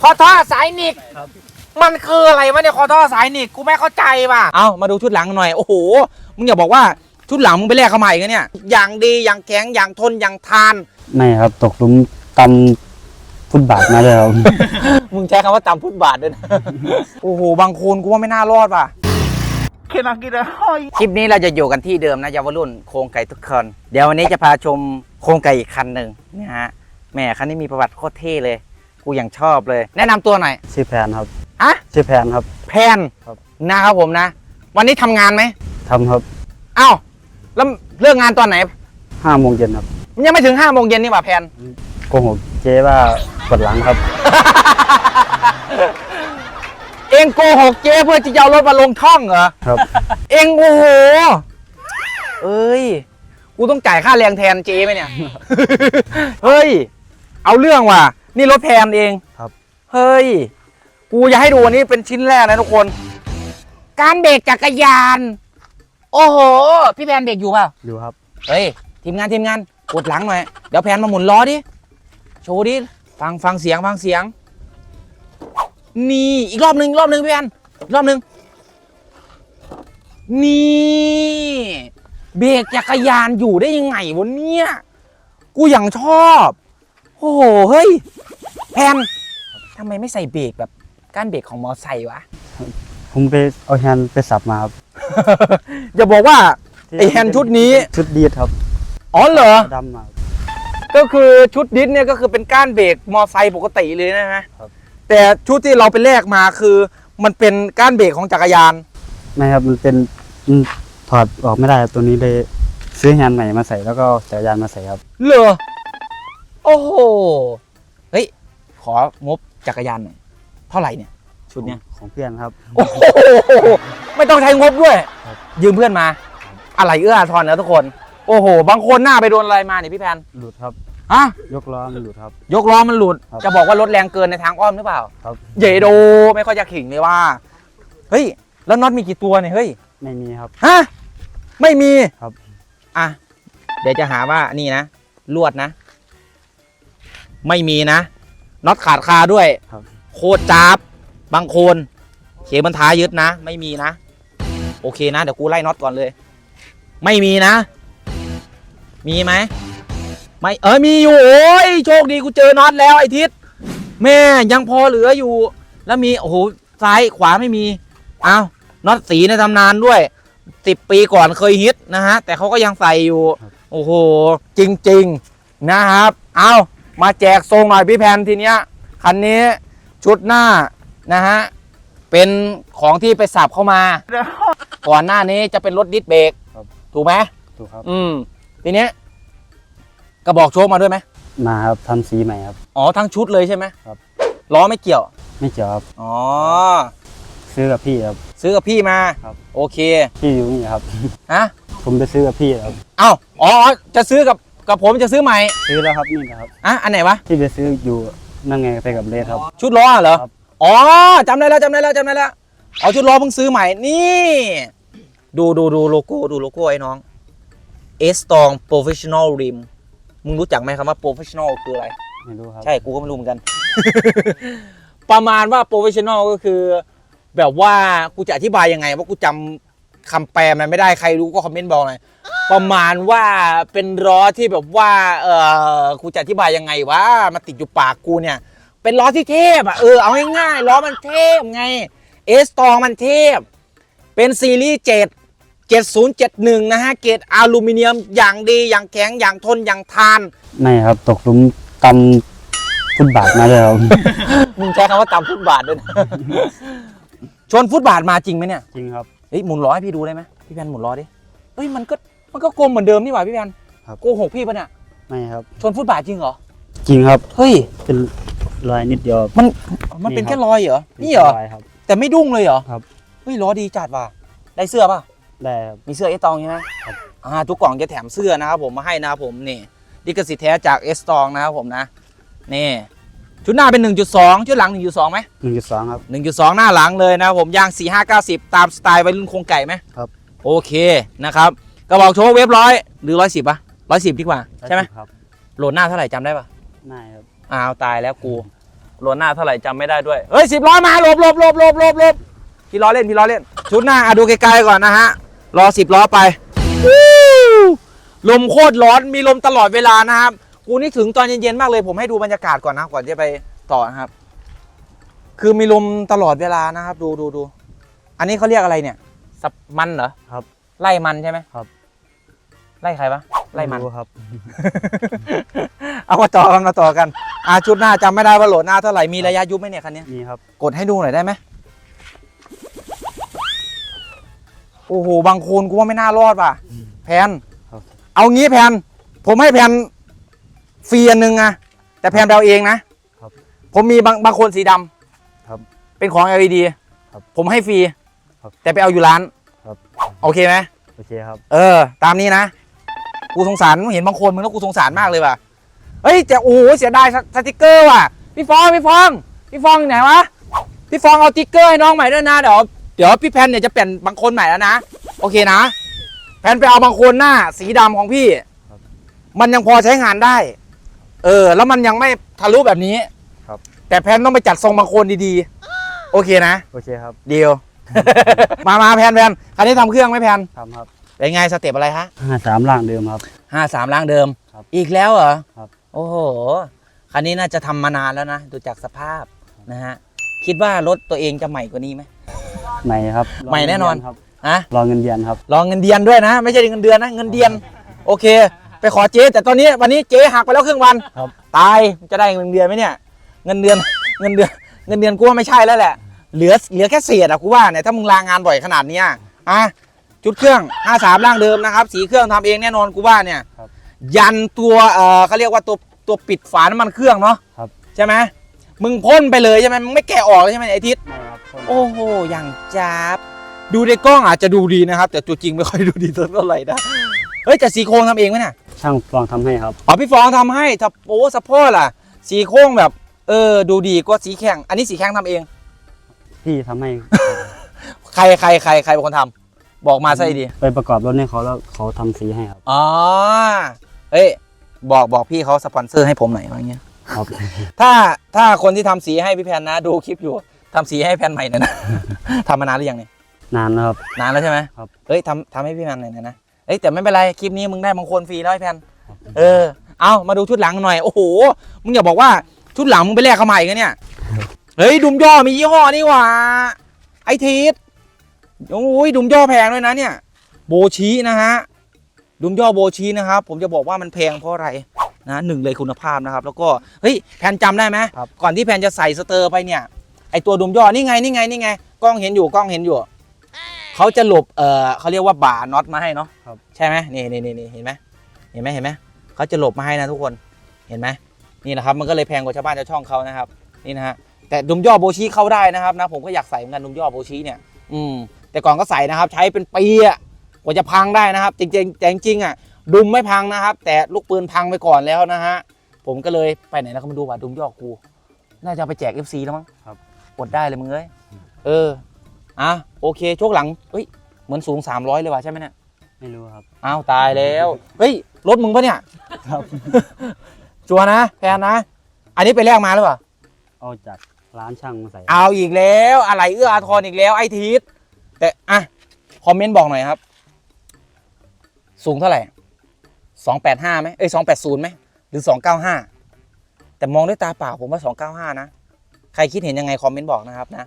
คอท่อสายหนิกครับมันคืออะไรวะเนี่ยคอท่อสายหนิกกูไม่เข้าใจว่ะเอามาดูชุดหลังหน่อยโอ้โหมึงอย่าบอกว่าชุดหลังมึงไปแลกเข้ามาอีกนะเนี่ยอย่างดีอย่างแข็งอย่างทนอย่างทาน ไม่ครับ ตกหลุมตำฟุตบาทมาเลยครับมึงใช้คำว่าตามฟุตบาทด้วยนะ โอ้โห บางคนกูว่าไม่น่ารอดว่ะคลิปนี้เราจะอยู่กันที่เดิมนะเยาวรุ่นโครงไก่ทุกคน เดี๋ยววันนี้จะพาชมโครงไก่อีกคันหนึ่งนะฮะ แหม่คันนี้มีประวัติโคตรเท่เลย กูอย่างชอบเลย แนะนำตัวหน่อยชื่อแพนครับอะชื่อแพนครับ แพนครับ นะครับผมนะ วันนี้ทำงานไหมทำครับอ้าวแล้วเลิกงานตอนไหนห้าโมงเย็นครับมันยังไม่ถึงห้าโมงเย็นนี่หว่าแพน โกหกเจ๊ว่าปวดหลังครับเองโกหกเจ๊เพื่อที่จะเอารถมาลงท่องเหรอ ครับ เองโอ้โห เอ้ย กูต้องจ่ายค่าแรงแทนเจ๊ไหมเนี่ย เฮ้ย เอาเรื่องว่ะ นี่รถแพนเองครับ เฮ้ย กูอยากให้ดูอันนี้เป็นชิ้นแรกนะทุกคน การเบรกจักรยาน โอ้โห พี่แพนเบรกอยู่เปล่า อยู่ครับ เฮ้ย ทีมงานทีมงานกดหลังหน่อย เดี๋ยวแพนมาหมุนล้อดิ โชว์ดิ ฟังฟังเสียงฟังเสียง นี่อีกรอบหนึ่งอีกรอบหนึ่งพี่แพนอีกรอบหนึ่งนี่เบรกจักรยานอยู่ได้ยังไงวะเนี่ย กูอย่างชอบ โอ้โห เฮ้ยแพนทำไมไม่ใส่เบรกแบบก้านเบรกของมอไซค์วะ ผมไปเอาแฮนด์ไปสับมาครับอย่าบอกว่า ไอแฮนด์ชุดนี้ ชุดดีดครับอ๋อเหรอ ดำมาครับ ก็คือชุดดิสเนี่ยก็คือเป็นก้านเบรกมอไซค์ปกติเลยนะฮะครับ แต่ชุดที่เราไปแลกมาคือมันเป็นก้านเบรกของจักรยาน ไม่ครับมันเป็นมันถอดออกไม่ได้ครับตัวนี้เลยซื้อแฮนด์ใหม่มาใส่แล้วก็เอาจักรยานมาใส่ครับ เหรอ โอ้โห เฮ้ย ของบจักรยานหน่อยเท่าไหร่เนี่ย ชุดเนี้ย ของเพื่อนครับ โอ้โห ไม่ต้องใช้งบด้วย ครับ ยืมเพื่อนมา อะไรเอื้ออาทรนะทุกคน โอ้โห บางคนหน้าไปโดนอะไรมาเนี่ยพี่แพนหลุดครับ ฮะ ยกล้อมันหลุดครับ ยกล้อมันหลุด ครับจะบอกว่ารถแรงเกินในทางอ้อมหรือเปล่า ครับ เยโดไม่ค่อยจะขิงเลยว่า เฮ้ย แล้วน็อตมีกี่ตัวเนี่ย เฮ้ย ไม่มีครับ ฮะ ไม่มีครับ อะ เดี๋ยวจะหาว่านี่นะ ลวดนะ ไม่มีนะน็อตขาดคาด้วย ครับ โคตรจับบางคนเขมันท้ายยึดนะ ไม่มีนะ โอเคนะ เดี๋ยวกูไล่น็อตก่อนเลย ไม่มีนะ มีไหมไม่เออมีอยู่โอ้ยโชคดีกูเจอน็อตแล้วไอ้ทิศแม่ยังพอเหลืออยู่ แล้วมีโอ้โหซ้ายขวาไม่มีอ้าวน็อตสีในตำนานด้วยสิบปีก่อนเคยฮิตนะฮะ แต่เขาก็ยังใส่อยู่ครับโอ้โห จริง ๆ นะครับ เอา มาแจกทรงหน่อยพี่แพนทีเนี้ยคันนี้ชุดหน้านะฮะเป็นของที่ไปสับเข้ามา ก่อนหน้านี้จะเป็นรถดิสเบรกครับ ถูกไหมถูกครับอืมทีเนี้ยกระบอกโชคมาด้วยไหมมาครับทำสีใหม่ครับ อ๋อทั้งชุดเลยใช่ไหมครับ ล้อไม่เกี่ยวไม่เกี่ยวครับอ๋อซื้อกับพี่ครับ ซื้อกับพี่มาครับ โอเคพี่อยู่นี่ครับ ฮะผมไปซื้อกับพี่ครับ เอ้าอ๋อจะซื้อกับ กับผมจะซื้อใหม่ซื้อแล้วครับนี่นะครับอะอันไหนวะที่ไปซื้ออยู่นั่งไงไปกับเลสครับ ชุดล้อเหรอครับ อ๋อจำได้แล้วจำได้แล้วจำได้แล้วเอาชุดล้อเพิ่งซื้อใหม่นี่ ดูดูดูโลโก้ดูโลโก้ไอ้น้อง A Strong Professional Rim มึงรู้จักไหมคำว่า Professional คืออะไร ไม่รู้ครับ ใช่ กูก็ไม่รู้เหมือนกัน ประมาณว่า Professional ก็คือ แบบว่ากูจะอธิบายยังไงว่ากูจำ คำแปลมันไม่ได้ใครรู้ก็คอมเมนต์บอกหน่อยประมาณว่าเป็นล้อที่แบบว่า เออกูจะอธิบายยังไงวะมาติดอยู่ปากกูเนี่ย เป็นล้อที่เทพอะเออเอาง่ายๆล้อมันเทพไงเอสตองมันเทพ เป็นซีรีส์7 7071 นะฮะ เกรดอลูมิเนียมอย่างดีอย่างแข็งอย่างทนอย่างทาน ไม่ครับ ตกหลุมตำฟุตบาทมาเลยครับมึงใช้คำว่าตามฟุตบาทด้วยนะ ชนฟุตบาทมาจริงไหมเนี่ยจริงครับ เฮ้ยหมุนล้อให้พี่ดูได้ไหมพี่แพนหมุนล้อดิเฮ้ยมันก็มันก็กลมเหมือนเดิมนี่หว่าพี่แพนครับ โกหกพี่ปะเนี่ยไม่ครับ ชนฟุตบาทจริงเหรอจริงครับเฮ้ยเป็นรอยนิดเดียว มันมันเป็นนี่ครับ แค่รอยเหรอนี่เหรอป็รอยครับ แต่ไม่ดุ้งเลยเหรอครับ เฮ้ยล้อดีจัดว่ะได้เสื้อป่ะ ได้ครับ มีเสื้อเอสตองใช่ไหมครับ อ่าทุกกล่องจะแถมเสื้อนะครับผมมาให้นะครับผมนี่ดิกสิทธิ์แท้จากเอสตองนะครับผมนะนี่ ชุดหน้าเป็น 1.2 ชุดหลัง 1.2ไหมหนึ่งจุดสองครับ 1.2 หน้าหลังเลยนะครับผมยาง 4590 ตามสไตล์วัยรุ่นโครงไก่ไหมครับ โอเคนะครับกระบอกโชว์เว็บร้อยหรือ110ป่ะ110ดีกว่าใช่ไหมครับโหลดหน้าเท่าไหร่จำได้ป่ะได้ครับอ้าวตายแล้วกูโหลดหน้าเท่าไหร่จำไม่ได้ด้วยเฮ้ยสิบล้อมาหลบหลบหลบหลบหลบหลบพี่ล้อเล่นพี่ล้อเล่น ชุดหน้าอะดูไกลๆก่อนนะฮะรอสิบล้อไปวู้ลมโคตรร้อนมีลมตลอดเวลานะครับ กูนี่ถึงตอนเย็นๆมากเลย ผมให้ดูบรรยากาศก่อนนะก่อนจะไปต่อนะครับ คือมีลมตลอดเวลานะครับ ดูดูดูอันนี้เขาเรียกอะไรเนี่ยสับมันเหรอครับ ไล่มันใช่ไหมครับ ไล่ใครปะไล่มันรู้ครับ เอามาต่อกันมาต่อกันอ่าชุดหน้าจำไม่ได้ว่าโหลดหน้าเท่าไหร่มีระยะยุบไหมเนี่ยคันนี้มีครับ กดให้ดูหน่อยได้ไหมโอ้โหบางคนกูว่าไม่น่ารอดว่ะแพนครับเอางี้แพนผมให้แพน ฟรีอันหนึ่งอะแต่แพนไปเอาเองนะครับผมมีบางบางคนสีดำครับเป็นของ LED ครับผมให้ฟรีครับแต่ไปเอาอยู่ร้านครับ โอเคไหมโอเคครับ เออ ตามนี้นะ กูสงสารมึงเห็นบางคนมึงแล้วกูสงสารมากเลยว่ะเฮ้ยจะโอ้โหเสียดายสสติกเกอร์ว่ะพี่ฟองพี่ฟองพี่ฟองอยู่ไหนวะพี่ฟองเอาสติ๊กเกอร์ให้น้องใหม่ด้วยนะเดี๋ยวเดี๋ยวพี่แพนเนี่ยจะเปลี่ยนบางคนใหม่แล้วนะโอเคนะ แพนไปเอาบางคนหน้า สีดำของพี่ ครับ มันยังพอใช้งานได้ เออ แล้วมันยังไม่ทะลุแบบนี้ครับ แต่แพนต้องไปจัดทรงบางคนดีๆ โอเคนะ โอเคครับเดียว มามาแพนแพนคันนี้ทำเครื่องไหมแพนทำครับเป็นไงสเต็ปอะไรฮะห้าสามล่างเดิมครับ ห้าสามล้างเดิม ครับอีกแล้วเหรอครับ โอ้โห คันนี้น่าจะทำมานานแล้วนะ ดูจากสภาพนะฮะ คิดว่ารถตัวเองจะใหม่กว่านี้ไหม ใหม่ครับใหม่แน่นอนรเงิเดืครับฮะรอเงินเดือนครับ รองเงินเดือนด้วยนะ ไม่ใช่เงินเดือนนะ เงินเดือน โอเค ไปขอเจ๊แต่ตอนนี้วันนี้เจ๊หักไปแล้วครึ่งวันครับ ตายจะได้เงินเดือนไหมเนี่ย เงินเดือนเงินเดือนเงินเดือนกูว่าไม่ใช่แล้วแหละ เหลือเหลือแค่เศษอะกูว่าเนี่ยถ้ามึงลางานบ่อยขนาดเนี้ยอะจุดเครื่อง 53ร่างเดิมนะครับ สีเครื่องทำเองแน่นอนกูว่าเนี่ยครับ ยันตัวเอ่อเขาเรียกว่าตัวตัวปิดฝาน้ำมันเครื่องเนาะครับใช่ไหมมึงพ่นไปเลยใช่ไหมมึงไม่แกะออกเลยใช่ไหมไอทิศ ไม่ครับคนโอ้โห อย่างจับ ดูในกล้องอาจจะดูดีนะครับ แต่ตัวจริงไม่ค่อยดูดีเท่าไหร่นะ เฮ้ย แต่สีโครงทำเองไหมเนี่ย ช่างฟองทำให้ครับ อ๋อพี่ฟองทำให้ถ้าโอ้สะโพกล่ะ สีโค้งแบบ เออ ดูดีกว่าสีแข็ง อันนี้สีแข็งทำเอง พี่ทำให้ ใครใครใครใครเป็นคนทำบอกมาซะดี ไปประกอบรถให้เขาแล้วเขาทำสีให้ครับอ๋อเฮ้ย บอกบอกพี่เขาสปอนเซอร์ให้ผมหน่อยอะไรเงี้ย ครับ ถ้าถ้าคนที่ทำสีให้พี่แพนนะ ดูคลิปอยู่ทำสีให้แพนใหม่หน่อยนะ ทำมานานหรือยังเนี่ยนานแล้วครับ นานแล้วใช่ไหมครับ เอ้ยทำทำให้พี่แพนหน่อยนะ เอ้ยแต่ไม่เป็นไรคลิปนี้มึงได้บางคนฟรีแล้วไอ้แพนครับเออเอามาดูชุดหลังหน่อยโอ้โหมึงอย่าบอกว่าชุดหลังมึงไปแลกเขาใหม่กันเนี่ยเฮ้ยดุมย่อมียี่ห้อนี่หว่าไอทีสโอ้ยดุมย่อแพงด้วยนะเนี่ย โบชีนะฮะดุมย่อโบชีนะครับ ผมจะบอกว่ามันแพงเพราะอะไรนะหนึ่งเลยคุณภาพนะครับ แล้วก็เฮ้ยแพนจำได้ไหมครับก่อนที่แพนจะใส่สเตอร์ไปเนี่ยไอตัวดุมย่อนี่ไงนี่ไงนี่ไงกล้องเห็นอยู่กล้องเห็นอยู่ เขาจะหลบเออเขาเรียกว่าบ่าน็อตมาให้เนาะครับ ใช่ไหมนี่นี่นี่นี่เห็นไหมเห็นไหมเห็นไหมเขาจะหลบมาให้นะทุกคนเห็นไหมนี่นะครับมันก็เลยแพงกว่าชาวบ้านชาวช่องเขานะครับนี่นะฮะแต่ดุมย่อโบชีเข้าได้นะครับนะผมก็อยากใส่เหมือนกันดุมย่อโบชีเนี่ยอืมแต่ก่อนก็ใส่นะครับ ใช้เป็นปีอะกว่าจะพังได้นะครับ จริงๆแต่จริงๆอะดุมไม่พังนะครับ แต่ลูกปืนพังไปก่อนแล้วนะฮะผมก็เลยไปไหนแล้วก็มาดูว่าดุมย่อกู น่าจะเอาไปแจก FC แล้วมั้งครับกดได้เลยมึงเอ้ยเออ อะโอเคโชคหลังเฮ้ยเหมือนสูง 300 เลยว่ะใช่ไหมเนี่ยไม่รู้ครับ อ้าวตายแล้วเฮ้ยรถมึงปะเนี่ยครับ ชัวร์นะแพนนะ อันนี้ไปแลกมาหรือเปล่าเอาจากร้านช่างมาใส่เอาอีกแล้วอะไรเอื้ออาทรอีกแล้วไอทีสแต่อะคอมเมนต์บอกหน่อยครับ สูงเท่าไหร่สองแปดห้าไหมเอ้ยสองแปดศูนย์ไหมหรือสองเก้าห้าแต่มองด้วยตาเปล่าผมว่าสองเก้าห้านะ ใครคิดเห็นยังไงคอมเมนต์บอกนะครับนะ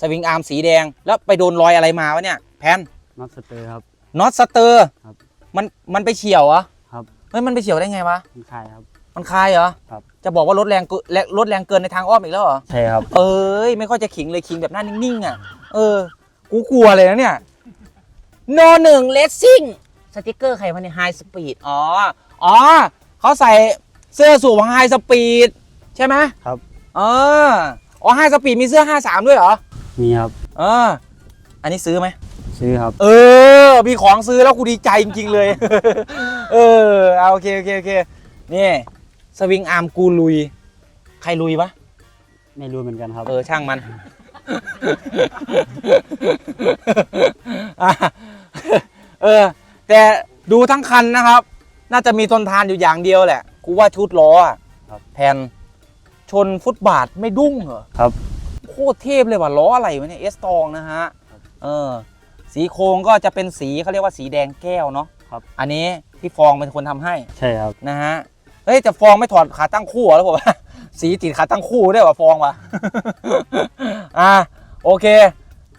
สวิงอาร์มสีแดง แล้วไปโดนรอยอะไรมาวะเนี่ย แพนน็อตสเตอร์ครับ น็อตสเตอร์ครับ มันมันไปเฉียวเหรอครับเฮ้ยมันไปเฉียวได้ไงวะ มันคายครับ มันคายเหรอครับ จะบอกว่ารถแรงเกินแรงรถแรงเกินในทางอ้อมอีกแล้วเหรอ ใช่ครับ เอ้ยไม่ค่อยจะขิงเลยขิงแบบหน้านิ่งๆอะ เออ กูกลัวเลยนะเนี่ยโนหนึ่งเลสซิ่งสติกเกอร์ใครวะเนี่ยไฮสปีดอ๋อ อ๋อเขาใส่เสื้อสูทของไฮสปีดใช่ไหมครับ เออ อ๋อไฮสปีดมีเสื้อ 53 ด้วยเหรอ มีครับ เออ อันนี้ซื้อไหม ซื้อครับ เออ มีของซื้อแล้วกูดีใจจริง ๆ เลย เออเอาโอเคโอเคโอเคนี่สวิงอาร์มกูลุย ใครลุยวะ ไม่รู้เหมือนกันครับ เออ ช่างมัน อะเออ แต่ดูทั้งคันนะครับ น่าจะมีทนทานอยู่อย่างเดียวแหละ กูว่าชุดล้ออะครับ แผ่นชนฟุตบาทไม่ดุ้งเหรอ ครับโค ตรเทพเลยว่ะล้ออะไรวะเนี่ยเอสตองนะฮะเออสีโครงก็จะเป็นสีเขาเรียกว่าสีแดงแก้วเนาะครับ อันนี้พี่ฟองเป็นคนทำให้ใช่ครับนะฮะเฮ้ยแต่ฟองไม่ถอดขาตั้งคู่เหรอแล้วผมว่าสีติดขาตั้งคู่ได้วยว่ะฟองว่ะอ่าโอเค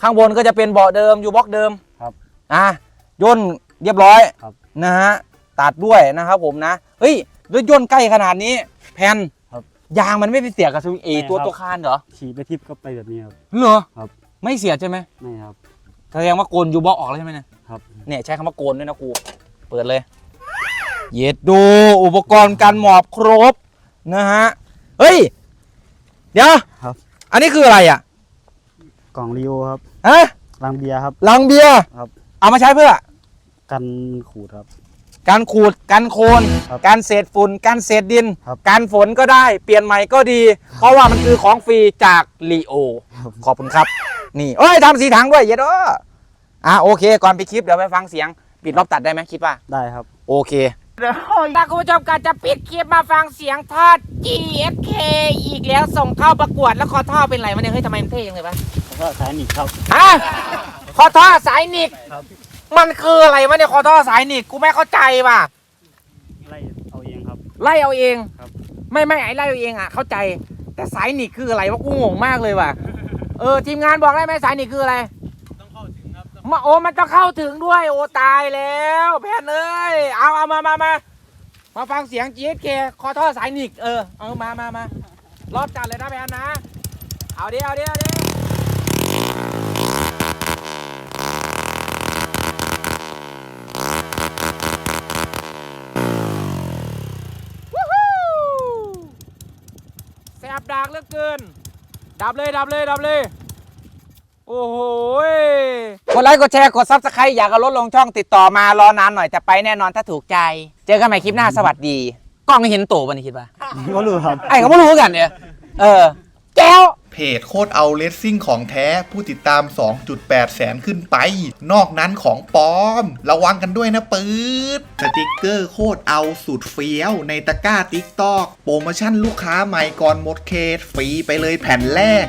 ข้างบนก็จะเป็นเบาะเดิมอยู่บล็อกเดิมครับอะย่นเรียบร้อยครับนะฮะตัดด้วยนะครับผมนะเฮ้ยด้วยย่นใกล้ขนาดนี้แผ่นครับ ยางมันไม่ไปเสียกับสวิงเอไม่ตัวครับตัวคานเหรอขี่ไปทิพย์ก็ไปแบบนี้ครับ เหรอครับ ไม่เสียใช่ไหมไม่ครับแสดงว่าโกนยูบล็อกออกแล้วใช่ไหมเนี่ยครับเนี่ยใช้คำว่าโกนด้วยนะครูเปิดเลย เย็ดดูอุปกรณ์การหมอบครบนะฮะเฮ้ย เดี๋ยวครับ อันนี้คืออะไรอะกล่องรีโอครับฮะรังเบียร์ครับลังเบียร์ครับ เอามาใช้เพื่อ กันขูดครับ การขูดการโคนครับการเศษฝุ่นการเศษดิน ครับ การฝนก็ได้เปลี่ยนใหม่ก็ดี เพราะว่ามันคือของฟรีจากลีโอครับขอบคุณครับ นี่เอ้ยทำสีถังด้วยเย็ดเอ้ออะโอเค ก่อนไปดคลิปเดี๋ยวไปฟังเสียง ปิดรอบตัดได้ไหมคิดว่า ได้ครับ โอเค ถ้าคุณผู้ชมการจะปิดคลิปมาฟังเสียงทอด GFK อีกแล้วส่งเข้าประกวดแล้วคอท่อเป็นไรวะเนี่ยเฮ้ยทำไมมันเท่ยังเลยวะแล้วก็สายหนีบครับ ฮะคอท่อสายหนิกครับ มันคืออะไรวะเนี่ยคอท่อสายหนิกกูไม่เข้าใจว่ะ ไล่เอาเองครับ ไล่เอาเองครับ ไม่ไม่ไอ้ไล่เอาเองอะเข้าใจ แต่สายหนิกคืออะไรวะกูงงมากเลยว่ะ เออทีมงานบอกได้ไหมสายหนิกคืออะไรต้องเข้าถึงครับมาโอ้มันต้องเข้าถึงด้วย โอ้ตายแล้วแพนเอ้ยเอาเอามามามามาฟังเสียง GFK คอท่อสายหนิกเออเอามามามา รอบจัดเลยนะแพนนะ เอาดิเอาดิเอาดิวู้ฮู้แสบดากเหลือเกิน ดับเลยดับเลยดับเลย โอ้โหยกดไลค์กดแชร์กดซับสไครต์อยากเอารถลงช่องติดต่อมารอนานหน่อยจะไปแน่นอนถ้าถูกใจ เจอกันใหม่คลิปหน้าสวัสดี กล้องเห็นโตป่ะนี่คิดว่า ก็รู้ครับ ไอ้เขาไม่รู้กันเนี่ยเออ แก้ว เพจโคตรเอาเลสซิ่งของแท้ผู้ติดตาม 2.8 แสนขึ้นไป นอกนั้นของปลอม ระวังกันด้วยนะปืดสติกเกอร์โคตรเอาสุดเฟี้ยว ในตะกร้าติ๊กตอกโปรโมชั่นลูกค้าใหม่ก่อนหมดเขตฟรีไปเลยแผ่นแรก